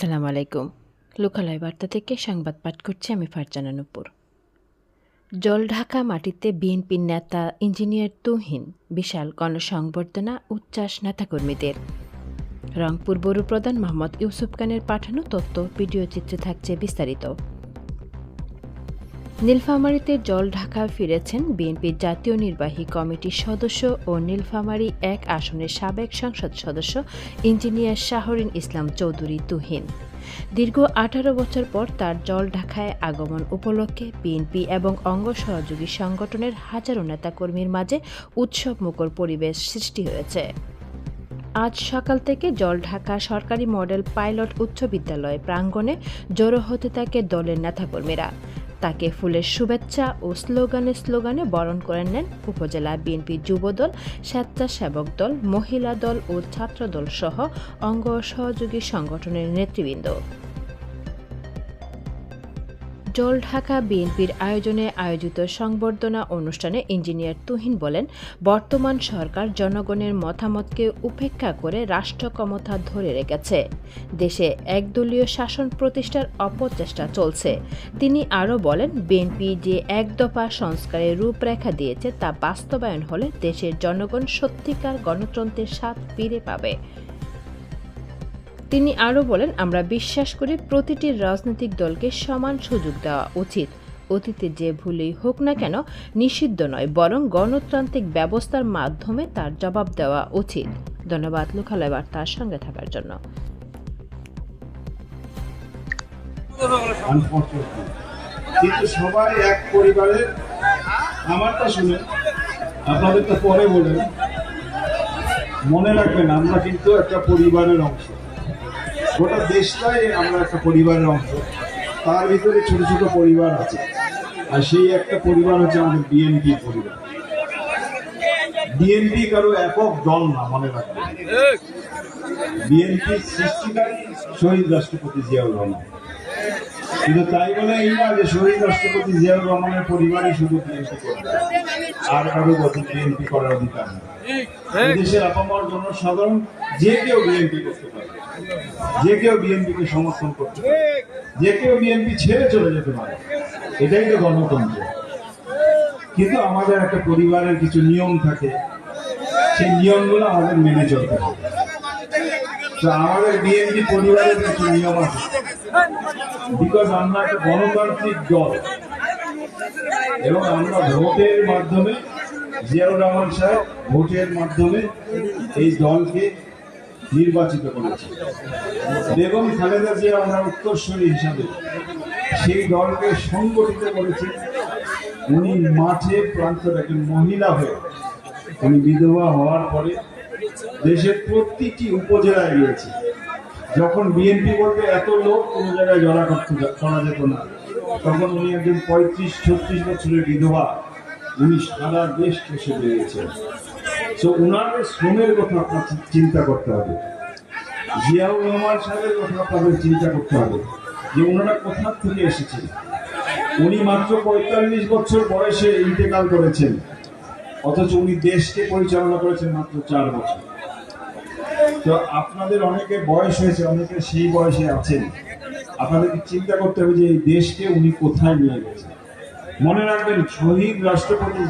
আসসালামু আলাইকুম। লোকালয় বার্তা থেকে সংবাদ পাঠ করছি আমি ফারজানা নুপুর। জল ঢাকা মাটিতে বিএনপির নেতা ইঞ্জিনিয়ার তুহিন, বিশাল গণসংবর্ধনা উচ্ছ্বাস নেতাকর্মীদের। রংপুর বড়ু প্রধান মোহাম্মদ ইউসুফ খানের পাঠানো তথ্য, ভিডিও চিত্রে থাকছে বিস্তারিত। নীলফামারীতে জল ঢাকা ফিরেছেন বিএনপির জাতীয় নির্বাহী কমিটির সদস্য ও নীলফামারী এক আসনের সাবেক সংসদ সদস্য ইঞ্জিনিয়ার শাহরিন ইসলাম চৌধুরী তুহিন। দীর্ঘ আঠারো বছর পর তার জল ঢাকায় আগমন উপলক্ষে বিএনপি এবং অঙ্গ সহযোগী সংগঠনের হাজারো নেতাকর্মীর মাঝে উৎসব মুখর পরিবেশ সৃষ্টি হয়েছে। আজ সকাল থেকে জলঢাকা সরকারি মডেল পাইলট উচ্চ বিদ্যালয় প্রাঙ্গণে জড়ো হতে থাকে দলের নেতাকর্মীরা। তাকে ফুলের শুভেচ্ছা ও স্লোগানে স্লোগানে বরণ করে নেন উপজেলা বিএনপি যুবদল, স্বেচ্ছাসেবক দল, মহিলা দল ও ছাত্রদল সহ অঙ্গ সহযোগী সংগঠনের নেতৃবৃন্দ। জলঢাকা বিএনপির আয়োজনে আয়োজিত সংবর্ধনা অনুষ্ঠানে ইঞ্জিনিয়ার তুহিন বলেন, বর্তমান সরকার জনগণের মতামতকে উপেক্ষা করে রাষ্ট্র ক্ষমতা ধরে রেখেছে। দেশে একদলীয় শাসন প্রতিষ্ঠার অপচেষ্টা চলছে। তিনি আরও বলেন, বিএনপি যে একদফা সংস্কারের রূপরেখা দিয়েছে তা বাস্তবায়ন হলে দেশের জনগণ সত্যিকার গণতন্ত্রের স্বাদ ফিরে পাবে। তিনি আরও বলেন, আমরা বিশ্বাস করি প্রতিটি রাজনৈতিক দলকে সমান সুযোগ দেওয়া উচিত। অতীতে যে ভুলেই হোক না কেন, নিষিদ্ধ নয়, বরং গণতান্ত্রিক ব্যবস্থার মাধ্যমে তার জবাব দেওয়া উচিত। ধন্যবাদ, লোকালয় বার্তার সঙ্গে থাকার জন্য. কিন্তু সবাই এক পরিবারের আমারটা শুনে আপনাদেরটা পরে বলেন, মনে রাখবেন, আমরা কিন্তু একটা পরিবারের অংশ। গোটা দেশটাই আমরা একটা পরিবারের অংশ। তার ভিতরে ছোট ছোট পরিবার আছে। আর সেই একটা পরিবার হচ্ছে আমাদের বিএনপি পরিবার। বিএনপি কারও একক দল না, মনে রাখবেন। বিএনপি সৃষ্টিকারী শহীদ রাষ্ট্রপতি জিয়াউর রহমান। কিন্তু তাই বলে এই না যে শহীদ রাষ্ট্রপতি জিয়াউর রহমানের পরিবারই শুধু বিএনপি করবে। আর কারও গত বিএনপি করার অধিকার নেই। দেশের আপামর জনসাধারণ যে কেউ বিএনপি করতে পারে যে কেউ বিএনপিকে সমর্থন করতে পারে যে কেউ বিএনপি ছেড়ে চলে যেতে পারে এটাই তো গণতন্ত্র। কিন্তু আমাদের একটা পরিবারের কিছু নিয়ম থাকে, সেই নিয়মগুলো আমাদের মেনে চলতে হবে। আমাদের বিএনপি পরিবারের কিছু নিয়ম আছে। বিকজ আমরা একটা গণতান্ত্রিক দল, এবং আমরা ভোটের মাধ্যমে জিয়াউর রহমান সাহেব ভোটের মাধ্যমে এই দলকে নির্বাচিত করেছি। বেগম খালেদা জিয়া আমরা উত্তরস্বরী হিসাবে সেই দলকে সংগঠিত করেছি। উনি মাঠে প্রান্তর একজন মহিলা হয়ে উনি বিধবা হওয়ার পরে দেশের প্রতিটি উপজেলায় গিয়েছে। যখন বিএনপি বলতে এত লোক কোনো জায়গায় জড়া করতে করা যেত না, তখন উনি একজন পঁয়ত্রিশ, ছত্রিশ বছরের বিধবা উনি সারা দেশ এসে বেরিয়েছেন। তো ওনার শ্রমের কথা আপনার চিন্তা করতে হবে। জিয়াউর রহমান সাহেবের কথা আপনাদের চিন্তা করতে হবে। যে ওনারা কোথা থেকে এসেছেন? উনি মাত্র পঁয়তাল্লিশ বছর বয়সে ইন্তেকাল করেছেন। অথচ উনি দেশকে পরিচালনা করেছেন মাত্র চার বছর। তো আপনাদের অনেকে বয়স হয়েছে, অনেকে সেই বয়সে আছেন। আপনাদেরকে চিন্তা করতে হবে যে এই দেশকে উনি কোথায় নিয়ে গেছেন? মনে রাখবেন শহীদ রাষ্ট্রপতি